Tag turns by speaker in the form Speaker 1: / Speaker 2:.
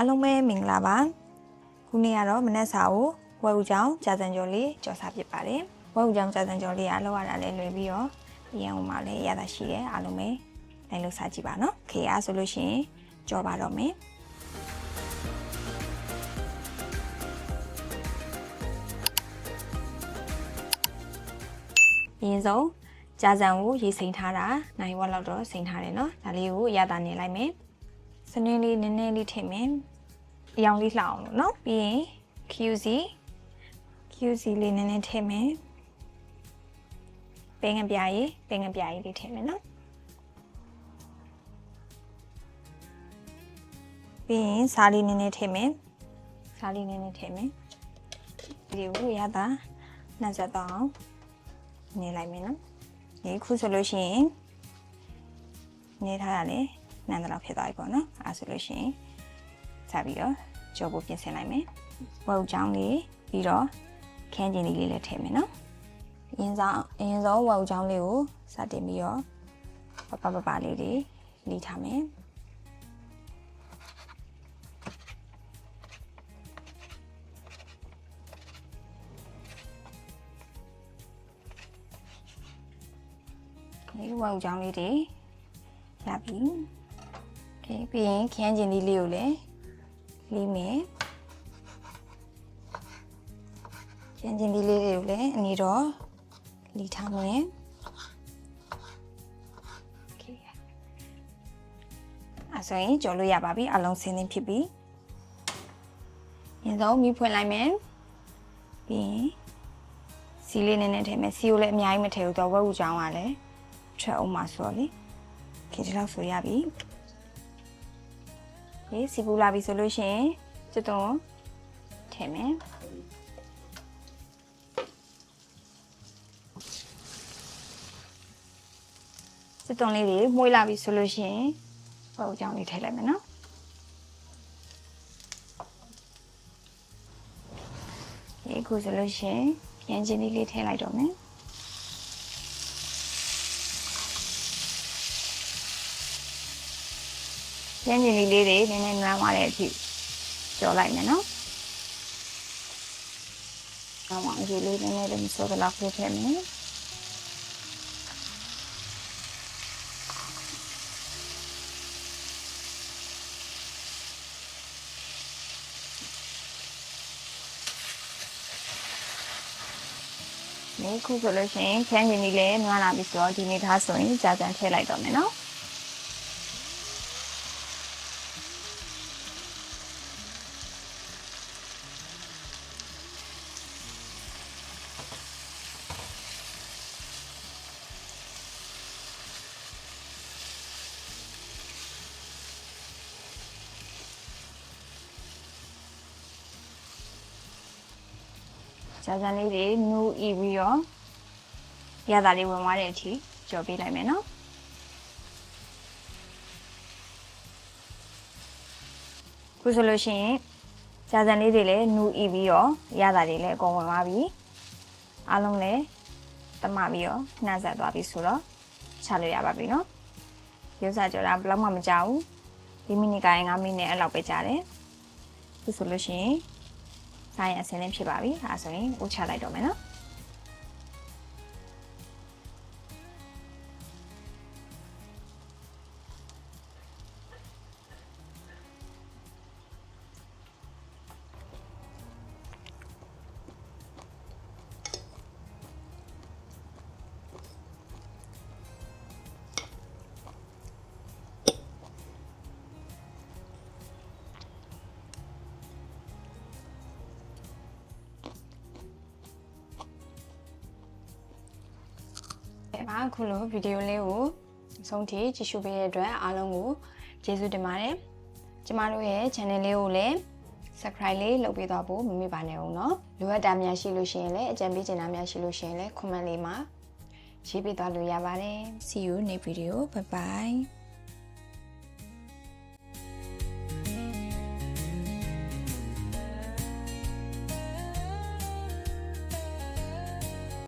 Speaker 1: အားလုံးပဲမင်္ဂလာပါခုနေ့ကတော့မနက်စာကိုဝက်ဦးချောင်းကြာစံကျော်လေးကြော်စားဖြစ်ပါတယ်ဝက်ဦးချောင်းကြာစံကျော်လေးကလောက်ရတာလည်းလွယ်ပြီးတော့အရင်ကမှလည်းရတာရှိတယ်အားလုံးပဲလိုက်လို့စားကြည့်ပါနော်ခေအားဆိုလို့ရှိရင်ကြော်ပါတော့မယ်အရင်ဆုံးကြာစံကိုရေစိမ်ထားတာနိုင်ဝက်လောက်တော့စိမ်ထားတယ်နော်ဒါလေးကိုရတာနေလိုက်မယ် စနင်းလေးနည်းနည်းလေးထည့်မယ်အရောင်လေးလှအောင်လို့နော်ပြီးရင် QC QC လေးနည်းနည်းထည့်မယ်ပင်ငပြားကြီးပင်ငပြားကြီးလေးထည့်မယ်နော်ပြီးရင်စားလေးနည်းနည်းထည့်မယ်စားလေးနည်းနည်းထည့်မယ်ဒီကိုရတာနှက်ဆက်တော့အောင်နေလိုက်မယ်နော်ဒီခုဆိုလို့ရှိရင်နေထားရလေ နန်းတော့ဖြစ်သွားပြီပေါ့နော်အဲဆိုလို့ရှိရင်ဆက်ပြီးတော့ကြော်ဖို့ပြင်ဆင်လိုက်မယ်ဝက်ဥချောင်းလေးပြီးတော့ခန်းကျင်လေးလေးလည်းထည့်မယ်နော်အရင်ဆုံးအရင်ဆုံးဝက်ဥချောင်းလေးကိုစတင်ပြီးတော့ပပပပလေးတွေလီထားမယ်ဒီဝက်ဥချောင်းလေးတွေရပြီ ကဲပြီးရင်ခရမ်းကျင်သီးလေးကိုလည်းလီးမယ်ခရမ်းကျင်သီးလေးတွေကိုလည်းအနည်းတော့လီးထားမယ်အဆိုရင်ကြော်လို့ရပါပြီအလုံးစင်းသင်းဖြစ်ပြီရင်ဆုံးမီးဖွင့်လိုက်မယ်ပြီးရင်စီလေးနည်းနည်းထည့်မယ်စီကိုလည်းအများကြီးမထည့်ဘူးတော့ဝက်ဥချောင်းကလည်းထွက်အောင်မှာဆိုတော့လေခေတ္တလောက်ဆိုရပြီ ဒီစီပူလာပြီဆိုလို့ရှိရင်ကျွတ်တုံးထည့်မယ်။ကျွတ်တုံးလေးတွေမှုေးလာပြီဆိုလို့ရှိရင်ဟိုအကြောင်းလေးထည့်လိုက်မယ်နော်။ဒီခုဆိုလို့ရှိရင်ပြန်ချင်းလေးလေးထည့်လိုက်တော့မယ်။ ရင်းကြီးလေးတွေနည်းနည်းနွမ်းသွားတဲ့အထိကြော်လိုက်မယ်နော်။အောင်အောင်ကြီးလေးနည်းနည်းလေးမစိုးတော့လောက်ထည့်မယ်။ဒီခုဆိုလို့ရှိရင်ခန်းကြီးလေးလည်းနွမ်းလာပြီဆိုတော့ဒီနေ့ထားဆိုရင်ကြာကြံထည့်လိုက်တော့မယ်နော်။ ကြာကြာလေးတွေနူးဤပြီးတော့ရတာလေးဝင်သွားတဲ့အထိကြော်ပေးလိုက်မယ်နော်ခုဆိုလို့ရှိရင်ကြာကြာလေးတွေလည်းနူးဤပြီးတော့ရတာတွေလည်းအကုန်ဝင်သွားပြီ အားလုံးလည်းတမပြီးတော့နှံ့ဆက်သွားပြီဆိုတော့ချလို့ရပါပြီနော်ရုပ်စာကြော်တာဘယ်တော့မှမကြောက်ဘူးဒီမိနစ်ကိုင်း9မိနစ်အဲ့လောက်ပဲကြာတယ်ခုဆိုလို့ရှိရင်ဆိုင်အစင်းလေးဖြစ်ပါပြီအဲဒါဆိုရင်ဥချလိုက်တော့မယ်နော် အခုလိုဗီဒီယိုလေးကိုအဆုံးထိကြည့်ရှုပေးတဲ့အတွက်အားလုံးကိုကျေးဇူးတင်ပါတယ်။ကျမတို့ရဲ့ channel လေးကိုလည်း subscribe လေးလုပ်ပေးသွားဖို့မမေ့ပါနဲ့ဦးနော်။လိုအပ်တာများရှိလို့ရှိရင်လည်းအကြံပေးချင်တာများရှိလို့ရှိရင်လည်း comment လေးမှာရေးပေးသွားလို့ရပါတယ်။ See you next video. Bye bye.